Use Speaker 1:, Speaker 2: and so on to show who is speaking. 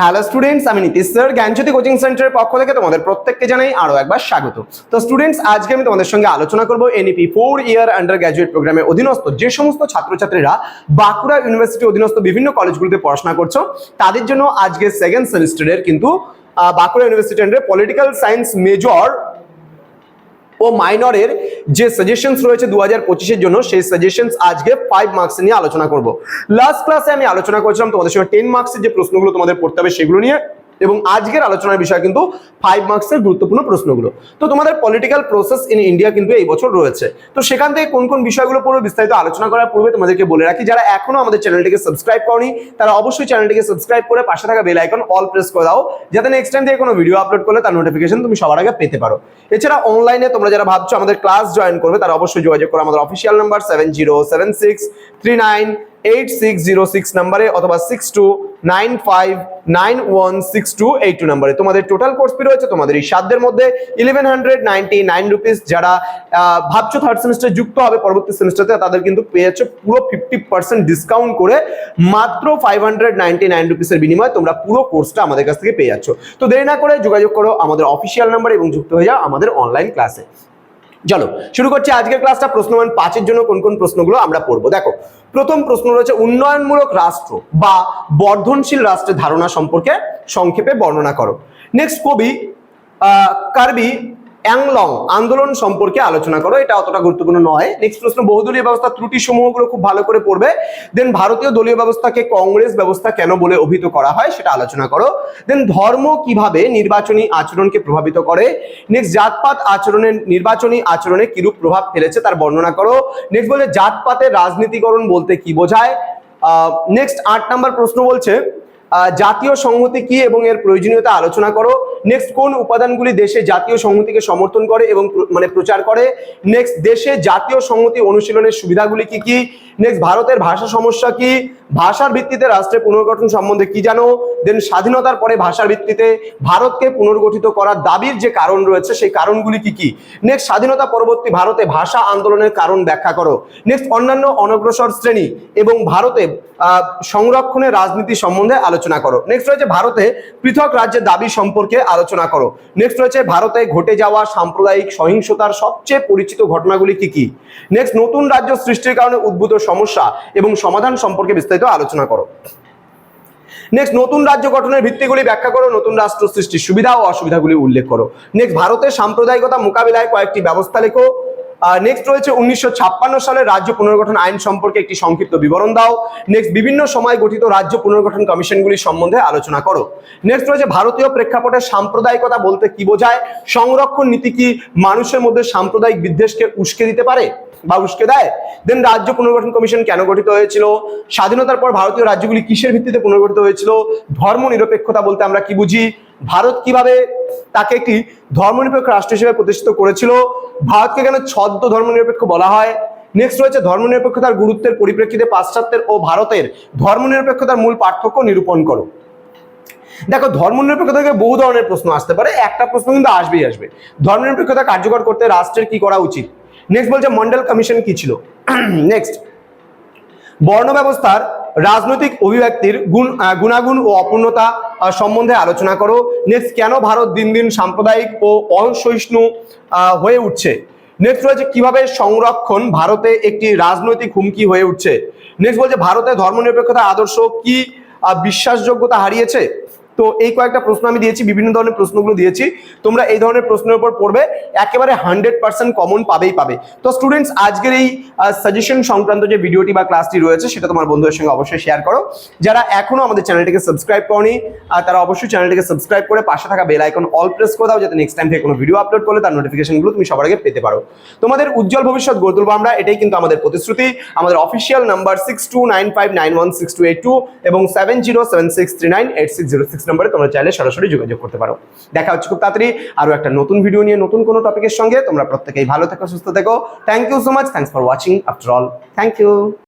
Speaker 1: Hello students আমি Nitish sir জ্ঞানজ্যোতি coaching সেন্টারের পক্ষ থেকে তোমাদের প্রত্যেককে জানাই আরও একবার স্বাগত। তো স্টুডেন্টস আজকে আমি তোমাদের সঙ্গে আলোচনা করব NEP four year undergraduate প্রোগ্রামের অধীনস্থ যে সমস্ত ছাত্রছাত্রীরা বাঁকুড়া ইউনিভার্সিটি অধীনস্থ বিভিন্ন কলেজগুলিতে পড়াশোনা করছ, তাদের জন্য আজকে সেকেন্ড সেমিস্টারের কিন্তু বাঁকুড়া ইউনিভার্সিটি আন্ডারে পলিটিক্যাল সায়েন্স মেজর ও মাইনরের যে সাজেশনস রয়েছে দু হাজার পঁচিশের জন্য, সেই সাজেশনস আজকে ফাইভ মার্কস নিয়ে আলোচনা করব। লাস্ট ক্লাসে আমি আলোচনা করেছিলাম তোমাদের সঙ্গে টেন মার্কসের যে প্রশ্নগুলো তোমাদের পড়তে হবে, সেগুলো নিয়ে। এবং আজকের আলোচনার বিষয় কিন্তু ফাইভ মার্কসের গুরুত্বপূর্ণ প্রশ্নগুলো। তো তোমাদের পলিটিক্যাল প্রসেস ইন ইন্ডিয়া কিন্তু এই বছর রয়েছে। তো সেখান থেকে কোন কোন বিষয়গুলো পড়বে বিস্তারিত আলোচনা করার পূর্বে তোমাদেরকে বলে রাখি, যারা এখনও আমাদের চ্যানেলটিকে সাবস্ক্রাইব করনি, তারা অবশ্যই চ্যানেলটিকে সাবস্ক্রাইব করে পাশে থাকা বেল আইকন অল প্রেস করে দাও, যাতে নেক্সট টাইম থেকে কোনো ভিডিও আপলোড করলে তার নোটিফিকেশন তুমি সবার আগে পেতে পারো। এছাড়া অনলাইনে তোমরা যারা ভাবছ আমাদের ক্লাস জয়েন করবে, তারা অবশ্যই যোগাযোগ করো। আমাদের official number seven zero seven six three nine eight six zero six নাম্বারে অথবা six two nine five nine one six two eight two নাম্বারে তোমাদের টোটাল কোর্স ফি রয়েছে, তোমাদের এই সাধ্যের মধ্যে eleven hundred ninety nine rupees যারা ভাবছ থার্ড সেমিস্টার যুক্ত হবে পরবর্তী সেমিস্টারতে তাদের কিন্তু পেয়েছে পুরো ফিফটি পার্সেন্ট ডিসকাউন্ট করে মাত্র ফাইভ হান্ড্রেড নাইনটি নাইন রুপিসের বিনিময়ে তোমরা পুরো কোর্সটা আমাদের কাছ থেকে পেয়ে যাচ্ছ। তো দেরি না করে যোগাযোগ করো আমাদের অফিসিয়াল নাম্বার এবং যুক্ত হয়ে যাও আমাদের অনলাইন ক্লাসে চলো, শুরু করছি আজকের ক্লাসটা প্রশ্নমান পাঁচের জন্য কোন কোন প্রশ্নগুলো আমরা পড়ব। দেখো, প্রথম প্রশ্ন রয়েছে, উন্নয়নমূলক রাষ্ট্র বা বর্ধনশীল রাষ্ট্রের ধারণা সম্পর্কে সংক্ষেপে বর্ণনা করো। নেক্সট কবি কার্বি অ্যাংলং আন্দোলন সম্পর্কে আলোচনা করো, এটা অতটা গুরুত্বপূর্ণ নয়। নেক্সট প্রশ্ন, বহুদলীয় ব্যবস্থা ত্রুটি সমূহগুলো খুব ভালো করে পড়বে। দেন ভারতীয় দলীয় ব্যবস্থাকে কংগ্রেস ব্যবস্থা কেন বলে অভিহিত করা হয়, সেটা আলোচনা করো। দেন ধর্ম কীভাবে নির্বাচনী আচরণকে প্রভাবিত করে? নেক্সট জাতপাত আচরণের নির্বাচনী আচরণে কিরূপ প্রভাব ফেলেছে তার বর্ণনা করো। নেক্সট বলছে, জাতপাতের রাজনীতিকরণ বলতে কি বোঝায়? নেক্সট আট নাম্বার প্রশ্ন বলছে জাতীয় সংহতি কি এবং এর প্রয়োজনীয়তা আলোচনা করো। নেক্সট কোন উপাদানগুলি দেশে জাতীয় সংহতিকে সমর্থন করে এবং মানে প্রচার করে? নেক্সট দেশে জাতীয় সংহতি অনুশীলনের সুবিধাগুলি কি কি? নেক্সট ভারতের ভাষা সমস্যা কি? ভাষার ভিত্তিতে রাষ্ট্রের পুনর্গঠন সম্বন্ধে কি জানো? দেন স্বাধীনতার পরে ভাষার ভিত্তিতে ভারতকে পুনর্গঠিত করার দাবির যে কারণ রয়েছে, সেই কারণগুলি কি কি? নেক্সট স্বাধীনতা পরবর্তী ভারতে ভাষা আন্দোলনের কারণ ব্যাখ্যা করো। নেক্সট অন্যান্য অনগ্রসর শ্রেণি এবং ভারতে সংরক্ষণের রাজনীতি সম্বন্ধে আলোচনা করো। নেক্সট রয়েছে ভারতে পৃথক রাজ্যের দাবি সম্পর্কে আলোচনা করো। নেক্সট রয়েছে, ভারতে ঘটে যাওয়া সাম্প্রদায়িক সহিংসতার সবচেয়ে পরিচিত ঘটনাগুলি কি কি? নেক্সট নতুন রাজ্য সৃষ্টির কারণে উদ্ভূত সমস্যা এবং সমাধান সম্পর্কে বিস্তারিত আলোচনা করো। নেক্সট নতুন রাজ্য গঠনের ভিত্তিগুলি ব্যাখ্যা করো, নতুন রাষ্ট্র সৃষ্টির সুবিধা ও অসুবিধাগুলি উল্লেখ করো। নেক্সট ভারতের সাম্প্রদায়িকতা মোকাবিলায় কয়েকটি ব্যবস্থা লেখো। নেক্সট রয়েছে উনিশশো সালের রাজ্য পুনর্গঠন আইন সম্পর্কে একটি সংক্ষিপ্ত বিবরণ দাও। নেক্সট বিভিন্ন সময় গঠিত রাজ্য পুনর্গঠন কমিশনগুলি সম্বন্ধে আলোচনা করো। নেক্সট রয়েছে ভারতীয় প্রেক্ষাপটে সাম্প্রদায়িকতা বলতে কি বোঝায়? সংরক্ষণ নীতি কি মানুষের মধ্যে সাম্প্রদায়িক বিদ্বেষকে উস্কে দিতে পারে বা উস্কে দেয়? দেন রাজ্য পুনর্গঠন কমিশন কেন গঠিত হয়েছিল? স্বাধীনতার পর ভারতীয় রাজ্যগুলি কিসের ভিত্তিতে পুনর্গঠিত হয়েছিল? ধর্ম নিরপেক্ষতা বলতে আমরা কি বুঝি? ভারত কীভাবে তাকে একটি ধর্মনিরপেক্ষ রাষ্ট্র হিসেবে প্রতিষ্ঠিত করেছিল? ভারতকে কেন ছদ্ম ধর্মনিরপেক্ষ বলা হয়? নেক্সট রয়েছে ধর্মনিরপেক্ষতার গুরুত্বের পরিপ্রেক্ষিতে পাশ্চাত্যের ও ভারতের ধর্মনিরপেক্ষতার মূল পার্থক্য নিরূপণ করো। দেখো, ধর্মনিরপেক্ষতা থেকে বহু ধরনের প্রশ্ন আসতে পারে। একটা প্রশ্ন কিন্তু আসবেই আসবে। ধর্মনিরপেক্ষতা কার্যকর করতে রাষ্ট্রের কি করা উচিত? নেক্সট বলছে, মন্ডল কমিশন কি ছিল? নেক্সট বর্ণ ব্যবস্থার রাজনৈতিক অভিব্যক্তির গুণ গুণাগুণ ও অপূর্ণতা সম্বন্ধে আলোচনা করো। নেক্সট কেন ভারত দিন দিন সাম্প্রদায়িক ও অসহিষ্ণু হয়ে উঠছে? নেক্সট রয়েছে কীভাবে সংরক্ষণ ভারতে একটি রাজনৈতিক হুমকি হয়ে উঠছে? নেক্সট বলছে, ভারতের ধর্মনিরপেক্ষতা আদর্শ কি বিশ্বাসযোগ্যতা হারিয়েছে? তো এই কয়েকটা প্রশ্ন আমি দিয়েছি, বিভিন্ন ধরনের প্রশ্নগুলো দিয়েছি। তোমরা এই ধরনের প্রশ্নের উপর পড়বে, একেবারে হান্ড্রেড পার্সেন্ট কমন পাবেই পাবে। তো স্টুডেন্টস আজকের এই সাজেশন সংক্রান্ত যে ভিডিওটি বা ক্লাসটি রয়েছে, সেটা তোমার বন্ধুদের সঙ্গে অবশ্যই শেয়ার করো। যারা এখনও আমাদের চ্যানেলটিকে সাবস্ক্রাইব করনি আর তারা অবশ্যই চ্যানেলটিকে সাবস্ক্রাইব করে পাশে থাকা বেল আইকন অল প্রেস করে দাও, যাতে নেক্সট টাইম থেকে কোনো ভিডিও আপলোড করলে তার নোটিফিকেশনগুলো তুমি সবার আগে পেতে পারো। তোমাদের উজ্জ্বল ভবিষ্যৎ গড়ে তুলবো আমরা, এটাই কিন্তু আমাদের প্রতিশ্রুতি। আমাদের official number six two nine five nine one six two eight two এবং seven zero seven six three nine eight six zero six নম্বরে তোমরা চাইলে সরাসরি যোগাযোগ করতে পারো। দেখা হচ্ছে খুব তাড়াতাড়ি আরও একটা নতুন ভিডিও নিয়ে নতুন কোনো টপিকের সঙ্গে। তোমরা প্রত্যেকেই ভালো থেকো, সুস্থ থেকো। Thank you so much thanks for watching after all thank you